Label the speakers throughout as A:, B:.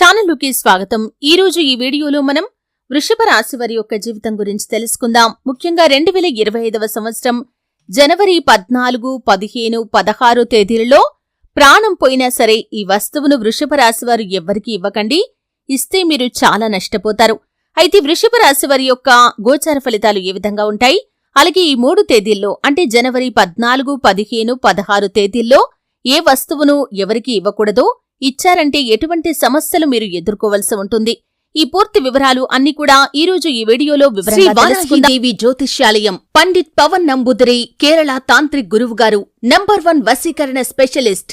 A: ఛానల్లోకి స్వాగతం. ఈ రోజు ఈ వీడియోలో మనం వృషభ రాశి వారి యొక్క జీవితం గురించి తెలుసుకుందాం. ముఖ్యంగా రెండు వేల ఇరవై ఐదవ సంవత్సరం జనవరి పద్నాలుగు పదిహేను పదహారు తేదీలలో ప్రాణం పోయినా సరే ఈ వస్తువును వృషభ రాశి వారు ఎవ్వరికీ ఇవ్వకండి. ఇస్తే మీరు చాలా నష్టపోతారు. అయితే వృషభ రాశి వారి యొక్క గోచార ఫలితాలు ఏ విధంగా ఉంటాయి? అలాగే ఈ మూడు తేదీల్లో అంటే జనవరి పద్నాలుగు పదిహేను పదహారు తేదీల్లో ఏ వస్తువును ఎవరికి ఇవ్వకూడదో? ఇచ్చారంటే ఎటువంటి సమస్యలు మీరు ఎదుర్కోవలసి ఉంటుంది ఈ పూర్తి వివరాలు అన్ని కూడా ఈ రోజు ఈ వీడియోలో.
B: దేవి జ్యోతిష్యాలయం పండిత్ పవన్ నంబుదరి కేరళ తాంత్రిక్ గురువు గారు నంబర్ వన్ వశీకరణ స్పెషలిస్ట్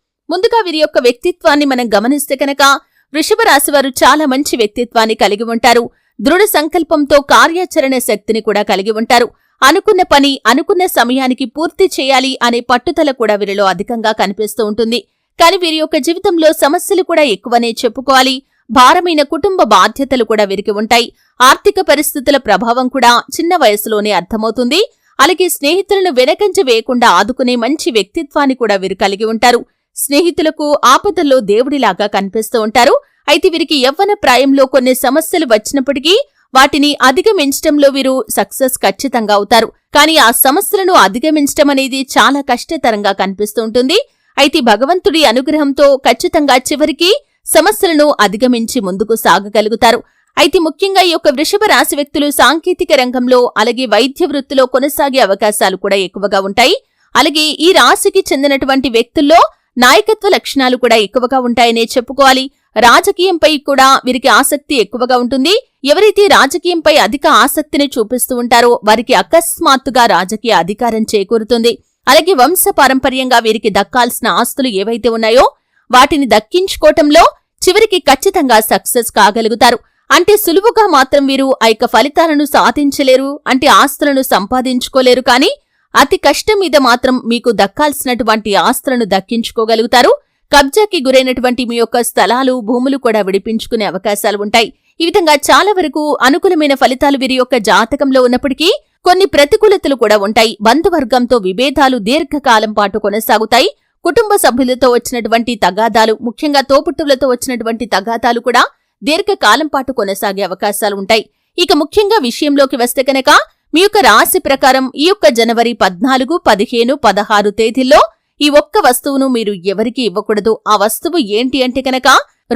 A: ముందుగా వీరి యొక్క వ్యక్తిత్వాన్ని మనం గమనిస్తే కనుక వృషభ రాశి వారు చాలా మంచి వ్యక్తిత్వాన్ని కలిగి ఉంటారు. దృఢ సంకల్పంతో కార్యాచరణ శక్తిని కూడా కలిగి ఉంటారు. అనుకున్న పని అనుకున్న సమయానికి పూర్తి చేయాలి అనే పట్టుదల కూడా వీరిలో అధికంగా కనిపిస్తూ ఉంటుంది. కానీ వీరి యొక్క జీవితంలో సమస్యలు కూడా ఎక్కువనే చెప్పుకోవాలి. భారమైన కుటుంబ బాధ్యతలు కూడా వీరికి ఉంటాయి. ఆర్థిక పరిస్థితుల ప్రభావం కూడా చిన్న వయసులోనే అర్థమవుతుంది. అలాగే స్నేహితులను వెనకంజ వేయకుండా ఆదుకునే మంచి వ్యక్తిత్వాన్ని కూడా వీరు కలిగి ఉంటారు. స్నేహితులకు ఆపదల్లో దేవుడిలాగా కనిపిస్తూ ఉంటారు. అయితే వీరికి యవ్వన ప్రాయంలో కొన్ని సమస్యలు వచ్చినప్పటికీ వాటిని అధిగమించటంలో వీరు సక్సెస్ ఖచ్చితంగా అవుతారు. కానీ ఆ సమస్యలను అధిగమించటం అనేది చాలా కష్టతరంగా కనిపిస్తూ ఉంటుంది. అయితే భగవంతుడి అనుగ్రహంతో ఖచ్చితంగా చివరికి సమస్యలను అధిగమించి ముందుకు సాగగలుగుతారు. అయితే ముఖ్యంగా ఈ యొక్క వృషభ రాశి వ్యక్తులు సాంకేతిక రంగంలో అలాగే వైద్య వృత్తిలో కొనసాగే అవకాశాలు కూడా ఎక్కువగా ఉంటాయి. అలాగే ఈ రాశికి చెందినటువంటి వ్యక్తుల్లో నాయకత్వ లక్షణాలు కూడా ఎక్కువగా ఉంటాయనే చెప్పుకోవాలి. రాజకీయంపై కూడా వీరికి ఆసక్తి ఎక్కువగా ఉంటుంది. ఎవరైతే రాజకీయంపై అధిక ఆసక్తిని చూపిస్తూ ఉంటారో వారికి అకస్మాత్తుగా రాజకీయ అధికారం చేకూరుతుంది. అలాగే వంశ పారంపర్యంగా వీరికి దక్కాల్సిన ఆస్తులు ఏవైతే ఉన్నాయో వాటిని దక్కించుకోవటంలో చివరికి ఖచ్చితంగా సక్సెస్ కాగలుగుతారు. అంటే సులువుగా మాత్రం వీరు ఆ యొక్క ఫలితాలను సాధించలేరు అంటే ఆస్తులను సంపాదించుకోలేరు కానీ అతి కష్టం మీద మాత్రం మీకు దక్కాల్సినటువంటి ఆస్తులను దక్కించుకోగలుగుతారు. కబ్జాకి గురైనటువంటి మీ యొక్క స్థలాలు భూములు కూడా విడిపించుకునే అవకాశాలు ఉంటాయి. ఈ విధంగా చాలా వరకు అనుకూలమైన ఫలితాలు వీరి యొక్క జాతకంలో ఉన్నప్పటికీ కొన్ని ప్రతికూలతలు కూడా ఉంటాయి. బంధువర్గంతో విభేదాలు దీర్ఘకాలం పాటు కొనసాగుతాయి. కుటుంబ సభ్యులతో వచ్చినటువంటి తగాదాలు ముఖ్యంగా తోపుట్టులతో వచ్చినటువంటి తగాదాలు కూడా దీర్ఘకాలం పాటు కొనసాగే అవకాశాలు ఉంటాయి. ఇక ముఖ్యంగా విషయంలోకి వస్తే కనుక మీ యొక్క రాశి ప్రకారం ఈ యొక్క జనవరి పద్నాలుగు పదిహేను పదహారు తేదీల్లో ఈ ఒక్క వస్తువును మీరు ఎవరికి ఇవ్వకూడదు. ఆ వస్తువు ఏంటి అంటే కనుక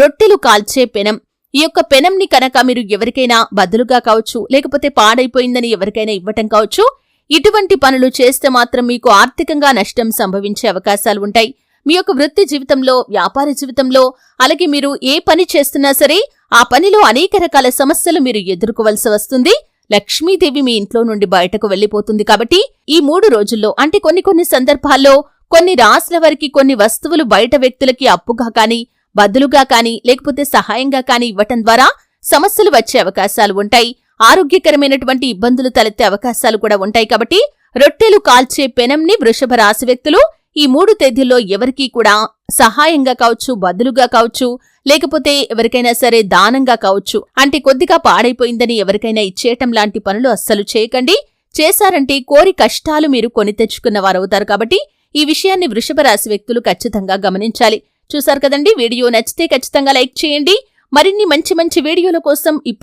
A: రొట్టెలు కాల్చే పెనం. ఈ యొక్క పెనంని కనుక మీరు ఎవరికైనా బదులుగా కావచ్చు లేకపోతే పాడైపోయిందని ఎవరికైనా ఇవ్వటం కావచ్చు. ఇటువంటి పనులు చేస్తే మాత్రం మీకు ఆర్థికంగా నష్టం సంభవించే అవకాశాలు ఉంటాయి. మీ యొక్క వృత్తి జీవితంలో వ్యాపార జీవితంలో అలాగే మీరు ఏ పని చేస్తున్నా సరే ఆ పనిలో అనేక రకాల సమస్యలు మీరు ఎదుర్కోవలసి వస్తుంది. లక్ష్మీదేవి మీ ఇంట్లో నుండి బయటకు వెళ్ళిపోతుంది కాబట్టి ఈ మూడు రోజుల్లో అంటే కొన్ని కొన్ని సందర్భాల్లో కొన్ని రాసుల వారికి కొన్ని వస్తువులు బయట వ్యక్తులకి అప్పుగా కానీ బదులుగా కానీ లేకపోతే సహాయంగా కానీ ఇవ్వటం ద్వారా సమస్యలు వచ్చే అవకాశాలు ఉంటాయి. ఆరోగ్యకరమైనటువంటి ఇబ్బందులు తలెత్తే అవకాశాలు కూడా ఉంటాయి కాబట్టి రొట్టెలు కాల్చే పెనంని వృషభ రాశి వ్యక్తులు ఈ మూడు తేదీల్లో ఎవరికీ కూడా సహాయంగా కావచ్చు బదులుగా కావచ్చు లేకపోతే ఎవరికైనా సరే దానంగా కావచ్చు. అంటే కొద్దిగా పాడైపోయిందని ఎవరికైనా ఇచ్చేయటం లాంటి పనులు అస్సలు చేయకండి. చేశారంటే కోరి కష్టాలు మీరు కొని తెచ్చుకున్న వారవుతారు కాబట్టి ఈ విషయాన్ని వృషభ రాశి వ్యక్తులు ఖచ్చితంగా గమనించాలి. చూశారు కదండి? వీడియో నచ్చితే ఖచ్చితంగా లైక్ చేయండి. మరిన్ని మంచి మంచి వీడియోల కోసం